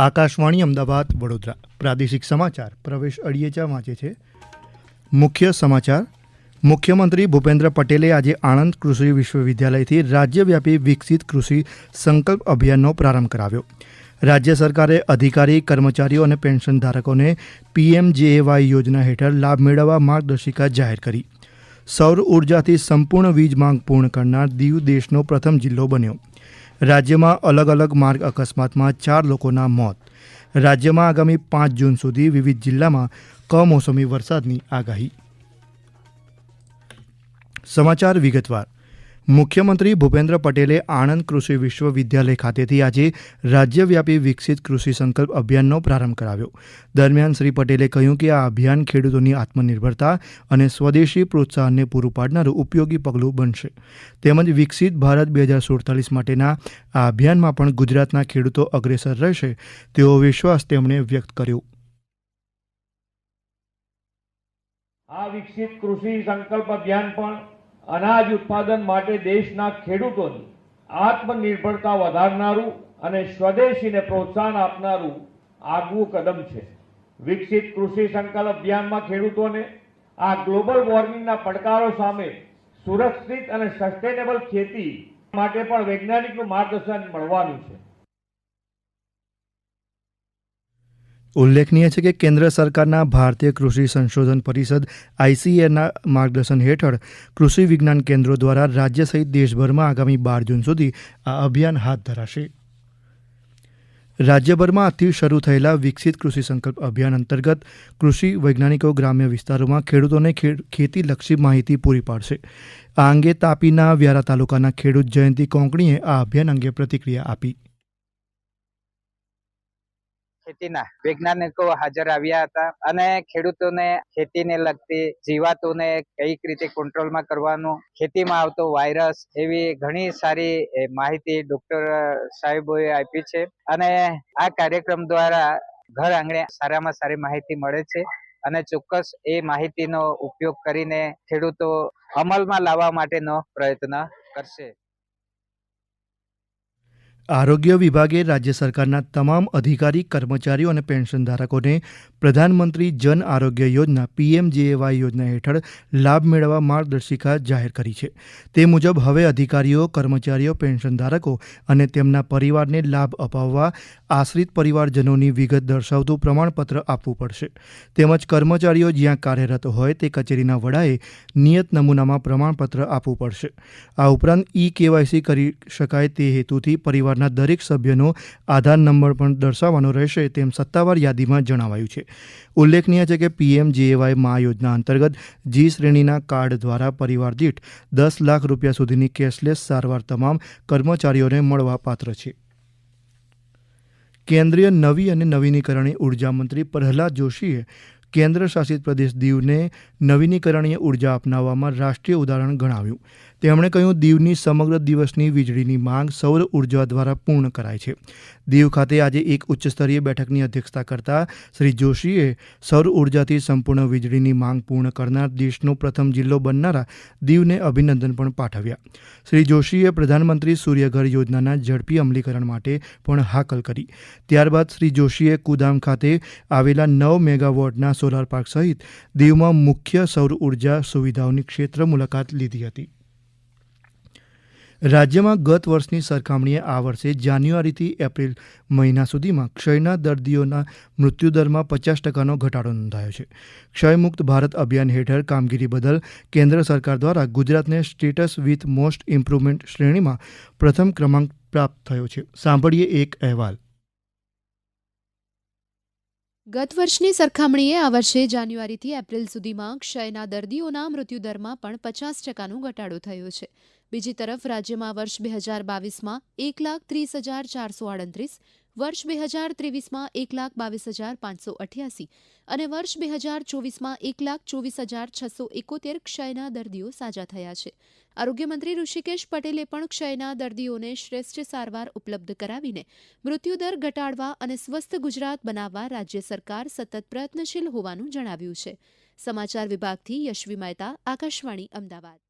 આકાશવાણી અમદાવાદ, વડોદરા. પ્રાદેશિક સમાચાર પ્રવેશ અડિયેચા વાંચે છે. મુખ્ય સમાચાર. મુખ્યમંત્રી ભૂપેન્દ્ર પટેલે આજે આણંદ કૃષિ વિશ્વવિદ્યાલયથી રાજ્યવ્યાપી વિકસિત કૃષિ સંકલ્પ અભિયાનનો પ્રારંભ કરાવ્યો. રાજ્ય સરકારે અધિકારી, કર્મચારીઓ અને પેન્શન ધારકોને પીએમજેએવાય યોજના હેઠળ લાભ મેળવવા માર્ગદર્શિકા જાહેર કરી. સૌર ઉર્જાથી સંપૂર્ણ વીજ માંગ પૂર્ણ કરનાર દીવ દેશનો પ્રથમ જિલ્લો બન્યો. રાજ્યમાં અલગ અલગ માર્ગ અકસ્માતમાં ચાર લોકોના મોત. રાજ્યમાં આગામી પાંચ જૂન સુધી વિવિધ જિલ્લામાં કમોસમી વરસાદની આગાહી. સમાચાર વિગતવાર. મુખ્યમંત્રી ભૂપેન્દ્ર પટેલે આણંદ કૃષિ વિશ્વવિદ્યાલય ખાતેથી આજે રાજ્યવ્યાપી વિકસિત કૃષિ સંકલ્પ અભિયાનનો પ્રારંભ કરાવ્યો. દરમિયાન શ્રી પટેલે કહ્યું કે આ અભિયાન ખેડૂતોની આત્મનિર્ભરતા અને સ્વદેશી પ્રોત્સાહનને પૂરું પાડનારું ઉપયોગી પગલું બનશે. તેમજ વિકસિત ભારત બે હજાર સુડતાલીસ માટેના આ અભિયાનમાં પણ ગુજરાતના ખેડૂતો અગ્રેસર રહેશે તેવો વિશ્વાસ તેમણે વ્યક્ત કર્યો. આ વિકસિત કૃષિ સંકલ્પ અભિયાન પણ અનાજ ઉત્પાદન માટે દેશના ખેડૂતોની આત્મનિર્ભરતા વધારનારું અને સ્વદેશીને પ્રોત્સાહન આપનારું આગવું કદમ છે. વિકસિત કૃષિ સંકલ્પ અભિયાનમાં ખેડૂતોને આ ગ્લોબલ વોર્મિંગના પડકારો સામે સુરક્ષિત અને સસ્ટેનેબલ ખેતી માટે પણ વૈજ્ઞાનિકનું માર્ગદર્શન મળવાનું છે. ઉલ્લેખનીય છે કે કેન્દ્ર સરકારના ભારતીય કૃષિ સંશોધન પરિષદ આઈસીએના માર્ગદર્શન હેઠળ કૃષિ વિજ્ઞાન કેન્દ્રો દ્વારા રાજ્ય સહિત દેશભરમાં આગામી બાર જૂન સુધી આ અભિયાન હાથ ધરાશે. રાજ્યભરમાં આજથી શરૂ થયેલા વિકસિત કૃષિ સંકલ્પ અભિયાન અંતર્ગત કૃષિ, વૈજ્ઞાનિકો, ગ્રામ્ય વિસ્તારોમાં ખેડૂતોને ખેતીલક્ષી માહિતી પૂરી પાડશે. આ અંગે તાપીના વ્યારા તાલુકાના ખેડૂત જયંતિ કોંકણીએ આ અભિયાન અંગે પ્રતિક્રિયા આપી. ખેતીના વૈજ્ઞાનિકો હાજર આવ્યા હતા અને ખેડૂતોને ખેતીને લગતી જીવાતોને કંઈક રીતે કંટ્રોલમાં કરવાનું, ખેતીમાં આવતો વાયરસ એવી ઘણી સારી માહિતી ડોક્ટર સાહેબોએ આપી છે અને આ કાર્યક્રમ દ્વારા ઘર આંગણે સારામાં સારી માહિતી મળે છે અને ચોક્કસ એ માહિતીનો ઉપયોગ કરીને ખેડૂતો અમલમાં લાવવા માટેનો પ્રયત્ન કરશે. આરોગ્ય વિભાગે રાજ્ય સરકારના તમામ અધિકારી, કર્મચારીઓ અને પેન્શન ધારકોને પ્રધાનમંત્રી જન આરોગ્ય યોજના પીએમજેએવાય યોજના હેઠળ લાભ મેળવવા માર્ગદર્શિકા જાહેર કરી છે. તે મુજબ હવે અધિકારીઓ, કર્મચારીઓ પેન્શન ધારકો અને તેમના પરિવારને લાભ અપાવવા આશ્રિત પરિવારજનોની વિગત દર્શાવતું પ્રમાણપત્ર આપવું પડશે. તેમજ કર્મચારીઓ જ્યાં કાર્યરત હોય તે કચેરીના વડાએ નિયત નમૂનામાં પ્રમાણપત્ર આપવું પડશે. આ ઉપરાંત ઈ કેવાયસી કરી શકાય તે હેતુથી પરિવારના દરેક સભ્યનો આધાર નંબર પણ દર્શાવવાનો રહેશે તેમ સત્તાવાર યાદીમાં જણાવાયું છે. ઉલ્લેખનીય છે કે પીએમ જેએવાય મા યોજના અંતર્ગત જી શ્રેણીના કાર્ડ દ્વારા પરિવાર દીઠ દસ લાખ રૂપિયા સુધીની કેશલેસ સારવાર તમામ કર્મચારીઓને મળવાપાત્ર છે. કેન્દ્રીય નવી અને નવીનીકરણીય ઊર્જા મંત્રી પ્રહલાદ જોશીએ કેન્દ્ર શાસિત પ્રદેશ દીવને નવીનીકરણીય ઊર્જા અપનાવવામાં રાષ્ટ્રીય ઉદાહરણ ગણાવ્યું. તેમણે કહ્યું, દીવની સમગ્ર દિવસની વીજળીની માંગ સૌર ઊર્જા દ્વારા પૂર્ણ કરાય છે. દીવ ખાતે આજે એક ઉચ્ચસ્તરીય બેઠકની અધ્યક્ષતા કરતા શ્રી જોશીએ સૌર ઉર્જાથી સંપૂર્ણ વીજળીની માંગ પૂર્ણ કરનાર દેશનો પ્રથમ જિલ્લો બનનારા દીવને અભિનંદન પણ પાઠવ્યા. શ્રી જોશીએ પ્રધાનમંત્રી સૂર્યઘર યોજનાના ઝડપી અમલીકરણ માટે પણ હાકલ કરી. ત્યારબાદ શ્રી જોશીએ કુદામ ખાતે આવેલા નવ મેગાવોટના સોલાર પાર્ક સહિત દીવમાં મુખ્ય સૌર ઊર્જા સુવિધાઓની ક્ષેત્ર મુલાકાત લીધી હતી. રાજ્યમાં ગત વર્ષની સરખામણીએ આ વર્ષે જાન્યુઆરીથી એપ્રિલ મહિના સુધીમાં ક્ષયના દર્દીઓના મૃત્યુદરમાં પચાસ ટકાનો ઘટાડો નોંધાયો છે. ક્ષયમુક્ત ભારત અભિયાન હેઠળ કામગીરી બદલ કેન્દ્ર સરકાર દ્વારા ગુજરાતને સ્ટેટસ વિથ મોસ્ટ ઇમ્પ્રુવમેન્ટ શ્રેણીમાં પ્રથમ ક્રમાંક પ્રાપ્ત થયો છે. સાંભળીએ એક અહેવાલ. ગત વર્ષની સરખામણીએ આ વર્ષે જાન્યુઆરીથી એપ્રિલ સુધીમાં ક્ષયના દર્દીઓના મૃત્યુદરમાં પણ પચાસ ટકાનો ઘટાડો થયો છે. બીજી તરફ રાજ્યમાં વર્ષ બે હજાર બાવીસમાં એક લાખ ત્રીસ હજાર ચારસો આડત્રીસ, વર્ષ બે હજાર ત્રેવીસમાં એક લાખ બાવીસ હજાર પાંચસો અઠ્યાસી અને વર્ષ બે હજાર ચોવીસમાં એક લાખ ચોવીસ હજાર છસો એકોતેર ક્ષયના દર્દીઓ સાજા થયા છે. આરોગ્યમંત્રી ઋષિકેશ પટેલે પણ ક્ષયના દર્દીઓને શ્રેષ્ઠ સારવાર ઉપલબ્ધ કરાવીને મૃત્યુદર ઘટાડવા અને સ્વસ્થ ગુજરાત બનાવવા રાજ્ય સરકાર સતત પ્રયત્નશીલ હોવાનું જણાવ્યું છે. સમાચાર વિભાગથી યશવી મહેતા, આકાશવાણી, અમદાવાદ.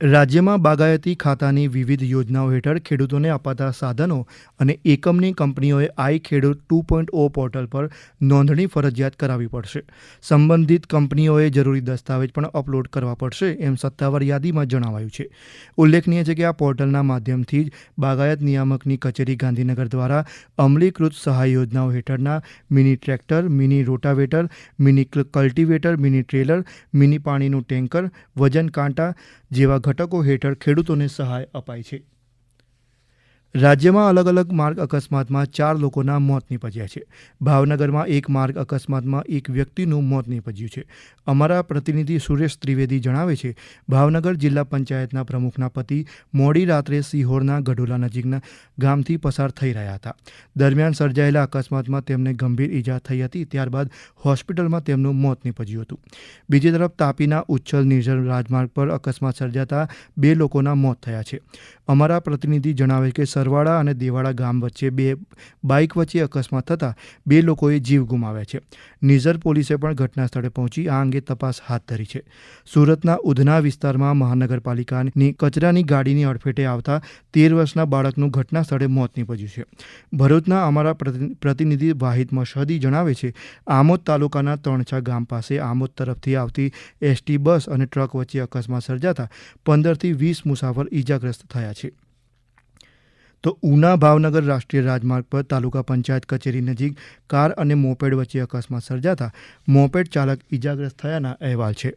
રાજ્યમાં બાગાયતી ખાતાની વિવિધ યોજનાઓ હેઠળ ખેડૂતોને અપાતા સાધનો અને એકમની કંપનીઓએ આઈ ખેડૂત ટુ પોઈન્ટ ઓ પોર્ટલ પર નોંધણી ફરજિયાત કરાવવી પડશે. સંબંધિત કંપનીઓએ જરૂરી દસ્તાવેજ પણ અપલોડ કરવા પડશે એમ સત્તાવાર યાદીમાં જણાવાયું છે. ઉલ્લેખનીય છે કે આ પોર્ટલના માધ્યમથી જ બાગાયત નિયામકની કચેરી ગાંધીનગર દ્વારા અમલીકૃત સહાય યોજનાઓ હેઠળના mini tractor, mini rotavator, mini cultivator, mini trailer, mini પાણીનું ટેન્કર, વજન કાંટા જેવા ઘટકો હેઠળ ખેડૂતોને સહાય અપાય છે. રાજ્યમાં અલગ અલગ માર્ગ અકસ્માતમાં ચાર લોકોના મોત નીપજ્યા છે. ભાવનગરમાં એક માર્ગ અકસ્માતમાં એક વ્યક્તિનું મોત નીપજ્યું છે. અમારા પ્રતિનિધિ સુરેશ ત્રિવેદી જણાવે છે, ભાવનગર જિલ્લા પંચાયતના પ્રમુખના પતિ મોડી રાત્રે સિહોરના ગઢોલા નજીકના ગામથી પસાર થઈ રહ્યા હતા. દરમિયાન સર્જાયેલા અકસ્માતમાં તેમને ગંભીર ઈજા થઈ હતી, ત્યારબાદ હોસ્પિટલમાં તેમનું મોત નીપજ્યું હતું. બીજી તરફ તાપીના ઉચ્છલ નિર્જર રાજમાર્ગ પર અકસ્માત સર્જાતા બે લોકોના મોત થયા છે. અમારા પ્રતિનિધિ જણાવે કે સરવાડા અને દેવાડા ગામ વચ્ચે બે બાઇક વચ્ચે અકસ્માત થતાં બે લોકોએ જીવ ગુમાવ્યા છે. નિઝર પોલીસે પણ ઘટના સ્થળે પહોંચી આ અંગે તપાસ હાથ ધરી છે. સુરતના ઉધના વિસ્તારમાં મહાનગરપાલિકાની કચરાની ગાડીની અડફેટે આવતા તેર વર્ષના બાળકનું ઘટના સ્થળે મોત નીપજ્યું છે. ભરૂચના અમારા પ્રતિ- પ્રતિનિધિ વાહિદ મશહદી જણાવે છે, આમોદ તાલુકાના ત્રણછા ગામ પાસે આમોદ તરફથી આવતી એસટી બસ અને ટ્રક વચ્ચે અકસ્માત સર્જાતા પંદરથી વીસ મુસાફર ઈજાગ્રસ્ત થયા છે. તો ઉના ભાવનગર રાષ્ટ્રીય રાજમાર્ગ પર તાલુકા પંચાયત કચેરી નજીક કાર અને મોપેડ વચ્ચે અકસ્માત સર્જાતા મોપેડ ચાલક ઈજાગ્રસ્ત થયાના અહેવાલ છે.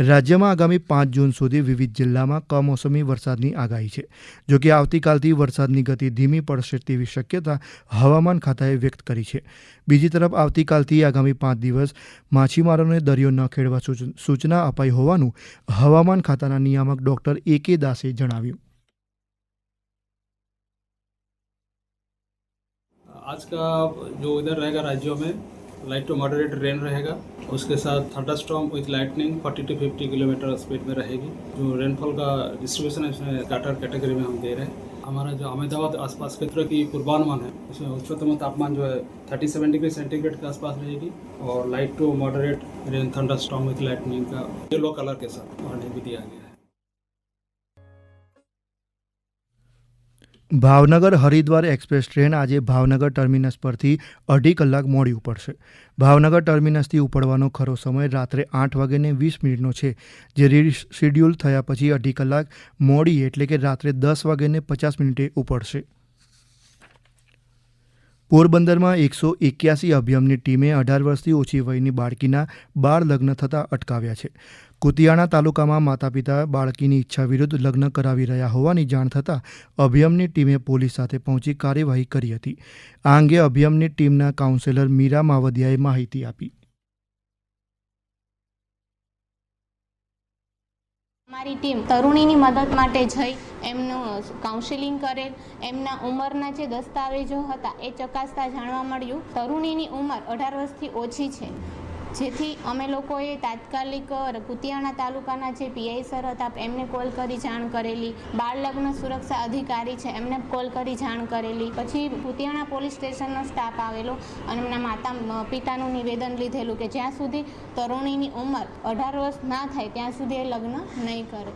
રાજ્યમાં આગામી પાંચ જૂન સુધી વિવિધ જિલ્લામાં કમોસમી વરસાદની આગાહી છે. જોકે આવતીકાલથી વરસાદની ગતિ ધીમી પડશે તેવી શક્યતા હવામાન ખાતાએ વ્યક્ત કરી છે. બીજી તરફ આવતીકાલથી આગામી પાંચ દિવસ માછીમારોને દરિયો ન ખેડવા સૂચ- સૂચના અપાઈ હોવાનું હવામાન ખાતાના નિયામક ડોક્ટર એ કે દાસે જણાવ્યું. आज का जो इधर रहेगा राज्यों में लाइट टू मॉडरेट रेन रहेगा। उसके साथ thunderstorm with lightning 40 to 50 kilometre speed में रहेगी। जो रेनफॉल का डिस्ट्रीब्यूशन है इसमें काटर कैटेगरी में हम दे रहे हैं। हमारा जो अहमदाबाद आसपास क्षेत्र की पूर्वानुमान है, उसमें उच्चतम तापमान जो है 37 डिग्री सेंटीग्रेड के आसपास रहेगी और light to moderate rain thunderstorm with lightning का येलो कलर के साथ वार्निंग भी दिया गया है। ભાવનગર હરિદ્વાર એક્સપ્રેસ ટ્રેન આજે ભાવનગર ટર્મિનસ પરથી અઢી કલાક મોડી ઉપડશે ભાવનગર ટર્મિનસથી ઉપડવાનો ખરો સમય રાત્રે આઠ વાગ્યાને વીસ મિનિટનો છે. જે શેડ્યુલ થયા પછી અઢી કલાક મોડી એટલે કે રાત્રે દસ વાગ્યાને પચાસ મિનિટે ઉપડશે પોરબંદરમાં એકસો એક્યાસી અભિયમની ટીમે અઢાર વર્ષથી ઓછી વયની બાળકીના બાળ લગ્ન થતાં અટકાવ્યા છે. કુતિયાણા તાલુકામાં માતા પિતા બાળકીની ઈચ્છા વિરુદ્ધ લગ્ન કરાવી રહ્યા હોવાની જાણ થતાં અભિયમની ટીમે પોલીસ સાથે પહોંચી કાર્યવાહી કરી હતી. આ અંગે અભિયમની ટીમના કાઉન્સેલર મીરા માવદિયાએ માહિતી આપી. અમારી ટીમ તરુણીની મદદ માટે જઈ એમનું કાઉન્સેલિંગ કરેલ એમના ઉંમરના જે દસ્તાવેજો હતા એ ચકાસતા જાણવા મળ્યું. તરુણીની ઉંમર અઢાર વર્ષથી ઓછી છે. જેથી અમે લોકોએ તાત્કાલિક કુતિયાણા તાલુકાના જે પીઆઈ સર હતા, એમને કોલ કરી જાણ કરેલી. બાળ લગ્ન સુરક્ષા અધિકારી છે, એમને કોલ કરી જાણ કરેલી. પછી કુતિયાણા પોલીસ સ્ટેશનનો સ્ટાફ આવેલો અને એમના માતા પિતાનું નિવેદન લીધેલું કે જ્યાં સુધી તરુણીની ઉંમર અઢાર વર્ષ ના થાય, ત્યાં સુધી એ લગ્ન નહીં કરે.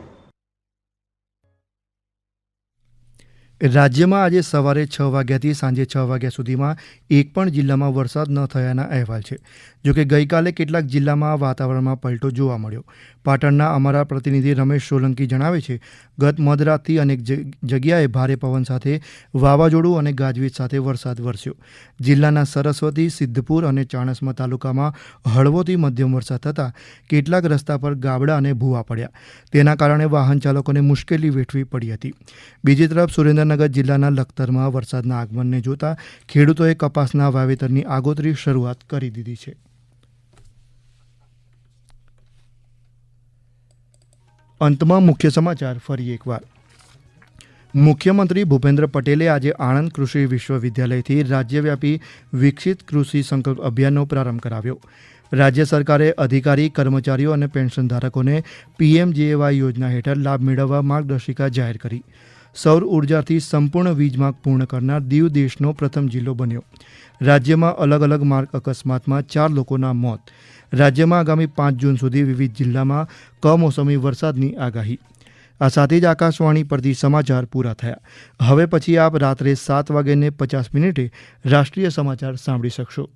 રાજ્યમાં આજે સવારે છ વાગ્યાથી સાંજે છ વાગ્યા સુધીમાં એક પણ જિલ્લામાં વરસાદ ન થયાના અહેવાલ છે. જોકે ગઈકાલે કેટલાક જિલ્લામાં વાતાવરણમાં પલટો જોવા મળ્યો. પાટણના અમારા પ્રતિનિધિ રમેશ સોલંકી જણાવે છે, ગત મધરાતથી અનેક જગ- જગ્યાએ ભારે પવન સાથે વાવાઝોડું અને ગાજવીજ સાથે વરસાદ વરસ્યો. જિલ્લાના સરસ્વતી, સિદ્ધપુર અને ચાણસ્મા તાલુકામાં હળવોથી મધ્યમ વરસાદ થતાં કેટલાક રસ્તા પર ગાબડા અને ભૂવા પડ્યા. તેના કારણે વાહન ચાલકોને મુશ્કેલી વેઠવી પડી હતી. બીજી તરફ સુરેન્દ્રનગર જિલ્લાના લખતરમાં વરસાદના આગમનને જોતા ખેડૂતોએ કપાસના વાવેતરની આગોતરી શરૂઆત કરી દીધી છે. અંતમાં મુખ્ય સમાચાર, ફરી એકવાર. મુખ્યમંત્રી ભૂપેન્દ્ર પટેલે આજે આણંદ કૃષિ વિશ્વવિદ્યાલયથી રાજ્યવ્યાપી વિકસિત કૃષિ સંકલ્પ અભિયાનનો પ્રારંભ કરાવ્યો. રાજ્ય સરકારે અધિકારી, કર્મચારીઓ અને પેન્શન ધારકોને પીએમજીએવાય યોજના હેઠળ લાભ મેળવવા માર્ગદર્શિકા જાહેર કરી. સૌર ઉર્જાથી સંપૂર્ણ વીજ માંગ પૂર્ણ કરનાર દીવ દેશનો પ્રથમ જિલ્લો બન્યો. રાજ્યમાં અલગ અલગ માર્ગ અકસ્માતમાં ચાર લોકોના મોત. રાજ્યમાં આગામી પાંચ જૂન સુધી વિવિધ જિલ્લામાં કમોસમી વરસાદની આગાહી. આ સાથે જ આકાશવાણી પરથી સમાચાર પૂરા થયા. હવે પછી આપ રાત્રે સાત વાગ્યાને પચાસ મિનિટે રાષ્ટ્રીય સમાચાર સાંભળી શકશો.